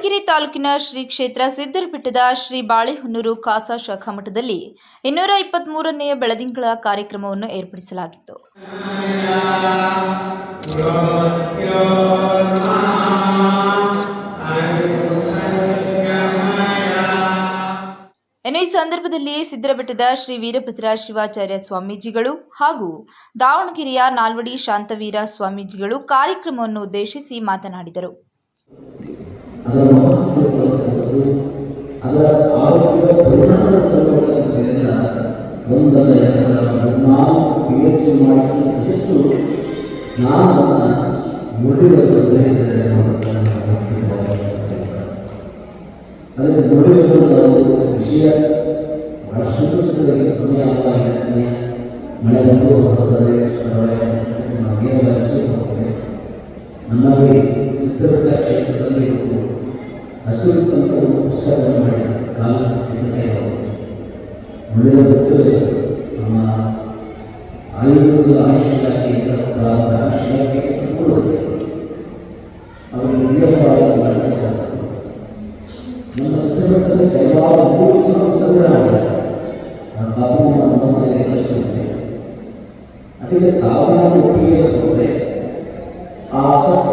ದಾವಣಗೆರೆ ತಾಲೂಕಿನ ಶ್ರೀ ಕ್ಷೇತ್ರ ಸಿದ್ದರಬೆಟ್ಟದ ಶ್ರೀ ಬಾಳೆಹೊನ್ನೂರು ಖಾಸಾ ಶಾಖಾ ಮಠದಲ್ಲಿ ಇನ್ನೂರ ಇಪ್ಪತ್ಮೂರನೆಯ ಬೆಳದಿಂಗಳ ಕಾರ್ಯಕ್ರಮವನ್ನು ಏರ್ಪಡಿಸಲಾಗಿತ್ತು. ಇನ್ನು ಈ ಸಂದರ್ಭದಲ್ಲಿ ಸಿದ್ದರಬೆಟ್ಟದ ಶ್ರೀ ವೀರಭದ್ರ ಶಿವಾಚಾರ್ಯ ಸ್ವಾಮೀಜಿಗಳು ಹಾಗೂ ದಾವಣಗೆರೆಯ ನಾಲ್ವಡಿ ಶಾಂತವೀರ ಸ್ವಾಮೀಜಿಗಳು ಕಾರ್ಯಕ್ರಮವನ್ನು ಉದ್ದೇಶಿಸಿ ಮಾತನಾಡಿದರು. ಅದರ ಮಹತ್ವ ಅದರ ಆರೋಗ್ಯದ ಪರಿಣಾಮಕಾರಿಯಾದ ಒಂದಲ್ಲ, ಎರಡಲ್ಲ ನಾಲ್ಕು ಪಿ ಎಚ್ ನಾನು ಹೆಚ್ಚು ಸಂದೇಶದಲ್ಲಿ ಅದಕ್ಕೆ ಒಂದು ವಿಷಯ ಬಹಳ ಸಂತೋಷದ ಸಮಯ ಸಮಯ. ಮಳೆ ಬಂದು ಹೋಗ್ತದೆ ನಮ್ಮಲ್ಲಿ ಚಿತ್ರದುರ್ಗ ಕ್ಷೇತ್ರದಲ್ಲಿ ಹಸಿರು ಅಂತ ಒಂದು ಪುಸ್ತಕವನ್ನು ಮಾಡಿ ಕಾಲ ಸಿದ್ಧತೆ ಉಳಿದ ಭಕ್ತರು ನಮ್ಮ ಆಯುರ್ವೇದ ಆಯುಷ್ ಇಲಾಖೆ ಆಯುಷ್ ಇಲಾಖೆ ಕೊಡುತ್ತೆ ಅವರಿಗೆ ನಿಯಮವಾಗಿ ಮಾಡ್ತಾರೆ ನಮ್ಮ ಚಿತ್ರದುರ್ಗದಲ್ಲಿ ಕೆಲವಾರು ಮೂರು ಸಂಸ್ಥೆಗಳಾಗಿದೆ ಆ ಒಪ್ಪಿಗೆ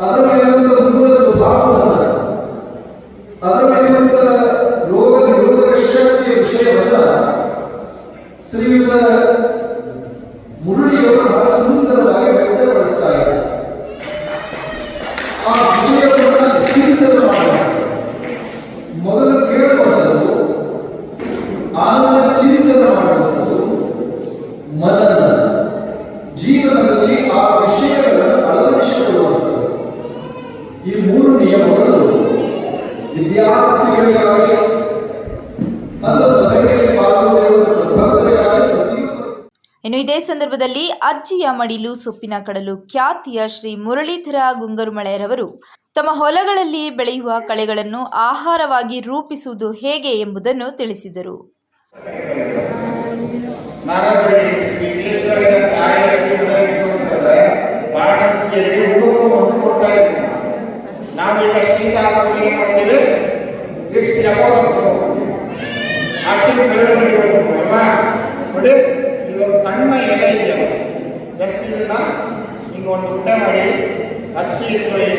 ಅದರಲ್ಲಿರುವಂತಹ ಮೂಲ ಸ್ವಭಾವವನ್ನು ಅದರಲ್ಲಿರುವಂತಹ ರೋಗ ನಿರೋಧಕ ಶಕ್ತಿಯ ವಿಷಯವನ್ನ ಶ್ರೀಯುತ ಮುರಳಿಯವರು ಬಹಳ ಸುಂದರವಾಗಿ ವ್ಯಕ್ತಪಡಿಸ್ತಾ ಇದ್ದಾರೆ ಆ ಇನ್ನು ಇದೇ ಸಂದರ್ಭದಲ್ಲಿ ಅಜ್ಜಿಯ ಮಡಿಲು ಸೊಪ್ಪಿನ ಕಡಲು ಖ್ಯಾತಿಯ ಶ್ರೀ ಮುರಳೀಧರ ಗುಂಗರುಮಳೆಯರವರು ತಮ್ಮ ಹೊಲಗಳಲ್ಲಿ ಬೆಳೆಯುವ ಕಳೆಗಳನ್ನು ಆಹಾರವಾಗಿ ರೂಪಿಸುವುದು ಹೇಗೆ ಎಂಬುದನ್ನು ತಿಳಿಸಿದರು. ಮರಬಳ್ಳಿ ಅಲ್ವಾ ನೋಡಿ ಇದೊಂದು ಸಣ್ಣ ಎಲೆ ಇದೆಯಲ್ಲ ಎಷ್ಟು ಇದನ್ನ ಹಿಂಗೆ ಒಂದು ಊಟ ಮಾಡಿ ಅಕ್ಕಿ ಇಟ್ಕೊಳ್ಳಿ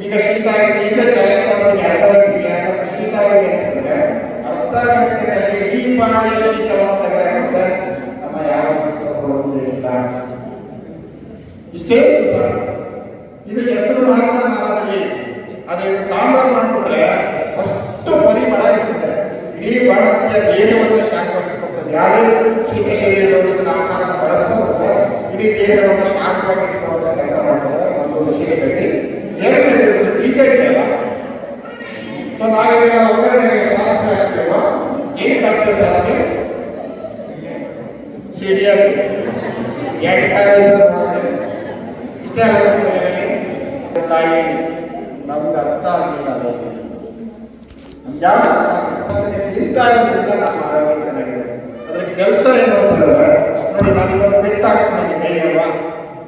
ಈಗ ಶೀತ ಆಗಿದೆ? ಈಗ ಚಾಲೆಂಜ್ ಮಾಡ್ತೀನಿ ಗಂಟೆ ಯಾಕಂದ್ರೆ ಶೀತ ಆಗಿದೆ ಅಂತಂದ್ರೆ ಅರ್ಧ ಗಂಟೆಯಲ್ಲಿ ಇಡೀ ಬಾಡಿ ಶೀತವನ್ನು ನಮ್ಮ ಯಾವ ಇಲ್ಲ ಇಷ್ಟೇ ಸರ್ ಇದಕ್ಕೆ ಹೆಸರು ಮಾತ್ರ ನಾನು ಅದರಲ್ಲಿ ಅದರಿಂದ ಸಾಂಬಾರು ಮಾಡಿಬಿಟ್ರೆ ಅಷ್ಟು ಪರಿಮಳ ಇರುತ್ತೆ ಇಡೀ ಭಾರತೀಯ ದೇಹವನ್ನು ಶಾಖ ಕೊಡ್ತದೆ ಶರೀರದವರು ಇದನ್ನ ಆಹಾರ ಬಳಸಬಹುದು ಇಡೀ ದೇಹವನ್ನು ಶಾಖವಾಗಿ ಇಟ್ಕೊಳ್ಳುವಂಥ ಕೆಲಸ ಮಾಡ್ತಾರೆ ಒಂದು ವಿಷಯದಲ್ಲಿ ಎರಡನೇದು ಬೀಜ ಇದೆಯಲ್ಲ ಸೊ ನಾವೀಗ ಒಗ್ಗರಣೆಗೆ ಶಾಸ್ತ್ರ ಹಾಕ್ತೇವೆ. ಏನು ಹಾಕ್ತೇವೆ ಶಾಸ್ತ್ರ ಸಿಡಿಯಾಗಿ ಇಷ್ಟೇ ತಾಯಿ, ನಮ್ಗೆ ಅರ್ಥ ಆಗಿಲ್ಲ ಅದು. ಯಾವ ನಮ್ಮ ಆರೋಗ್ಯ ಚೆನ್ನಾಗಿದೆ. ಅದ್ರ ಕೆಲಸ ಏನು ಅಂತಂದ್ರೆ ನೋಡಿ, ನಾನು ಫಿಟ್ ಬಿಟ್ಟಾಗ್ತೀನಿ ಕೈಯಲ್ವ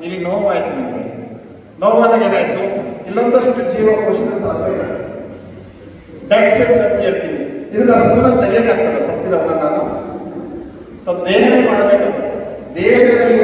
ಇಲ್ಲಿ ನೋವಾಯ್ತು ನನಗೆ ನೋವಾದಾಗ ಏನಾಯ್ತು? ಇಲ್ಲೊಂದಷ್ಟು ಜೀವಕೋಶದ ಸಾಧ್ಯ ಡೆಡ್ ಸೆಲ್ಸ್ ಅಂತ ಹೇಳ್ತೀವಿ. ಇದನ್ನ ಸುಮ್ಮನೆ ತೆಗೆಯಬೇಕಾಗ್ತದೆ ಸತ್ತಿರೋನ್ನ ನಾನು? ಸೊ ದೇಹ ಮಾಡಬೇಕು. ದೇಹದಲ್ಲಿ